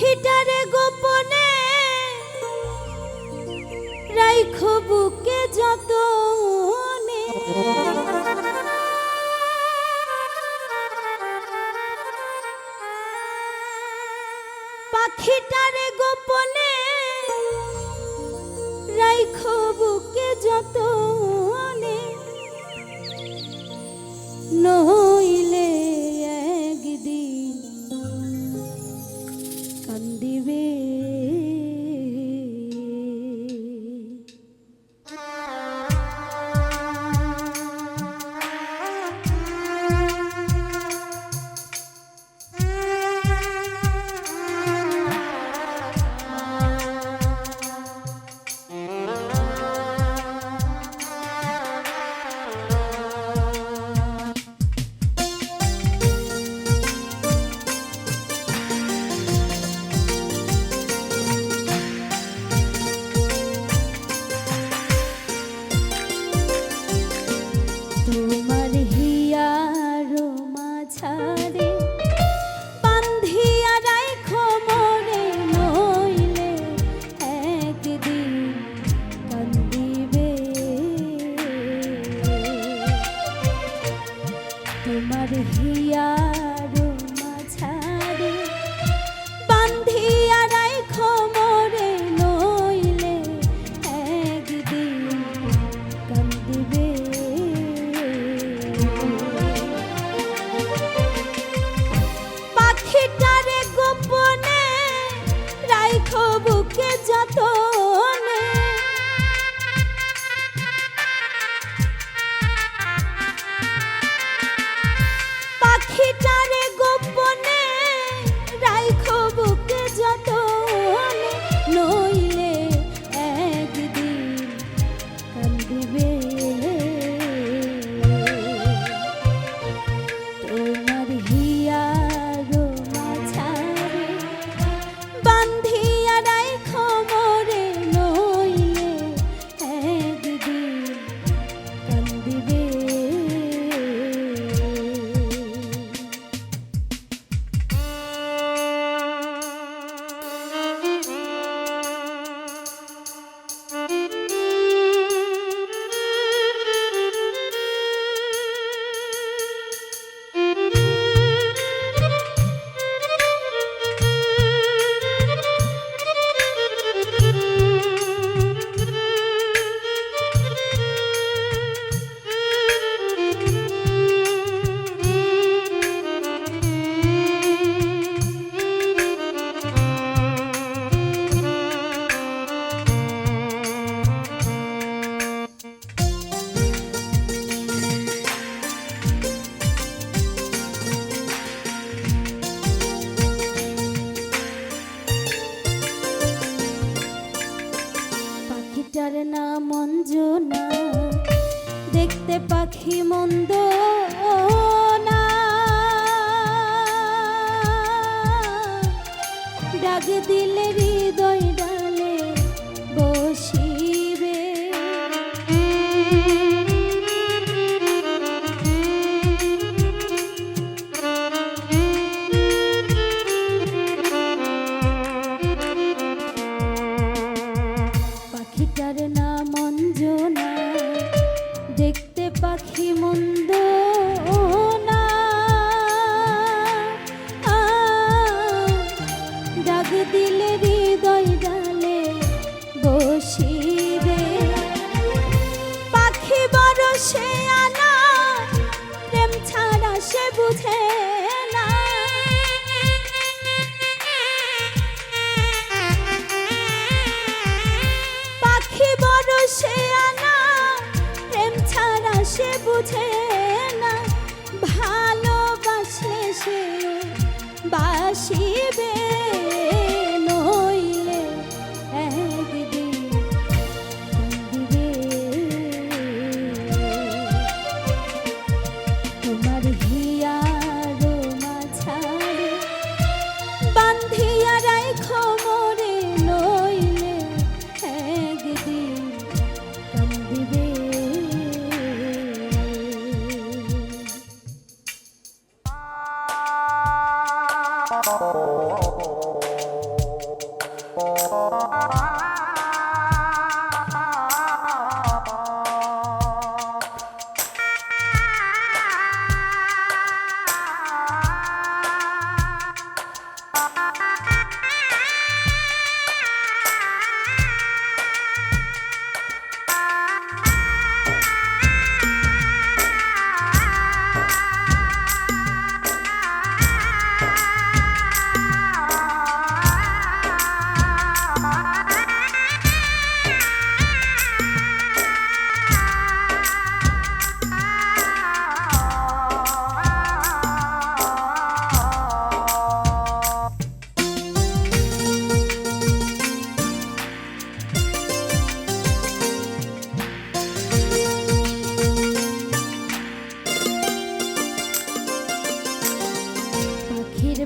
পাখিটারে গোপনে রাইখো বুকে যত পাখিটারে গোপনে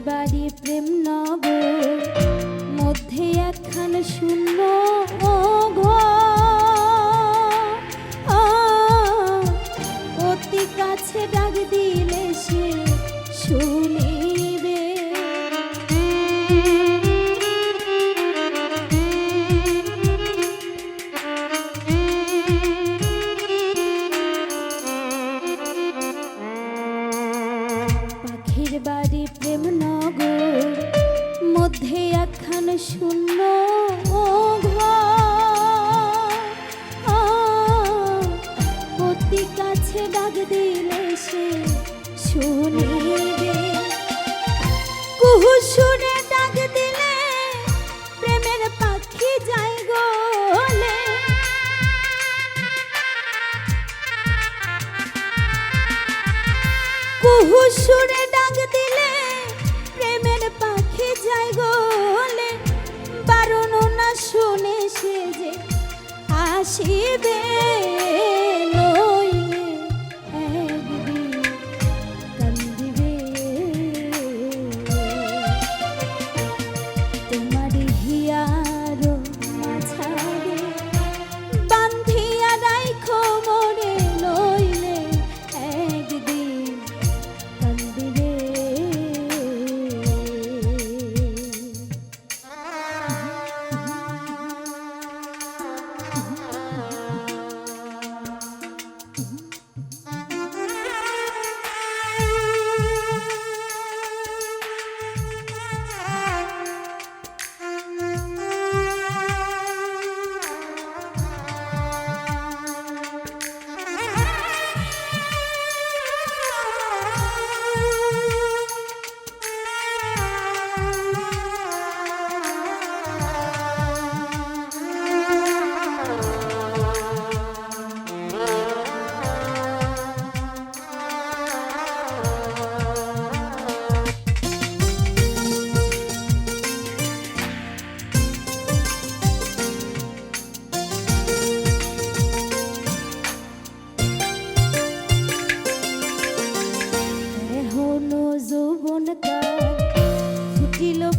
বাড়ি প্রেম নগর মধ্যে একখান শূন্য চাইলে সে শুনিবে। কুহু শুনে ডাক দিলে প্রেমের পাখি যাই গোলে। কুহু শুনে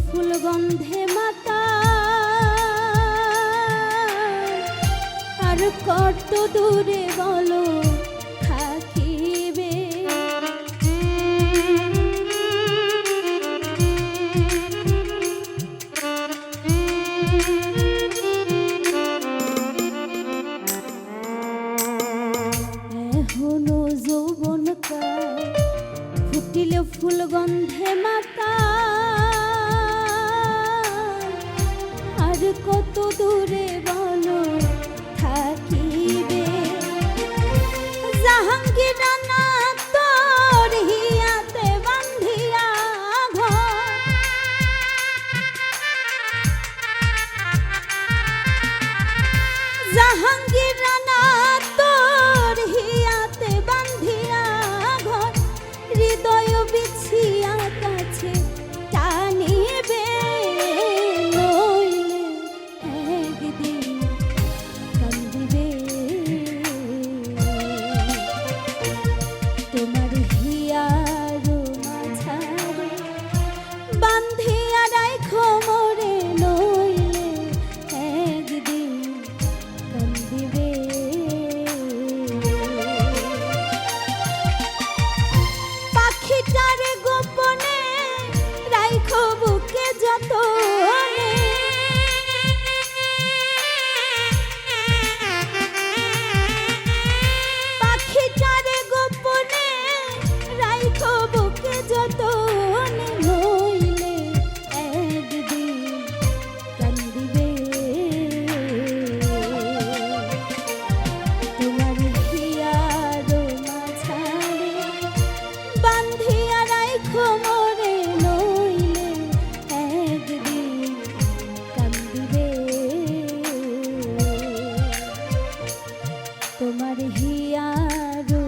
ফুল গন্ধে মাতা। কত দূরে বলো তোমার হিয়ার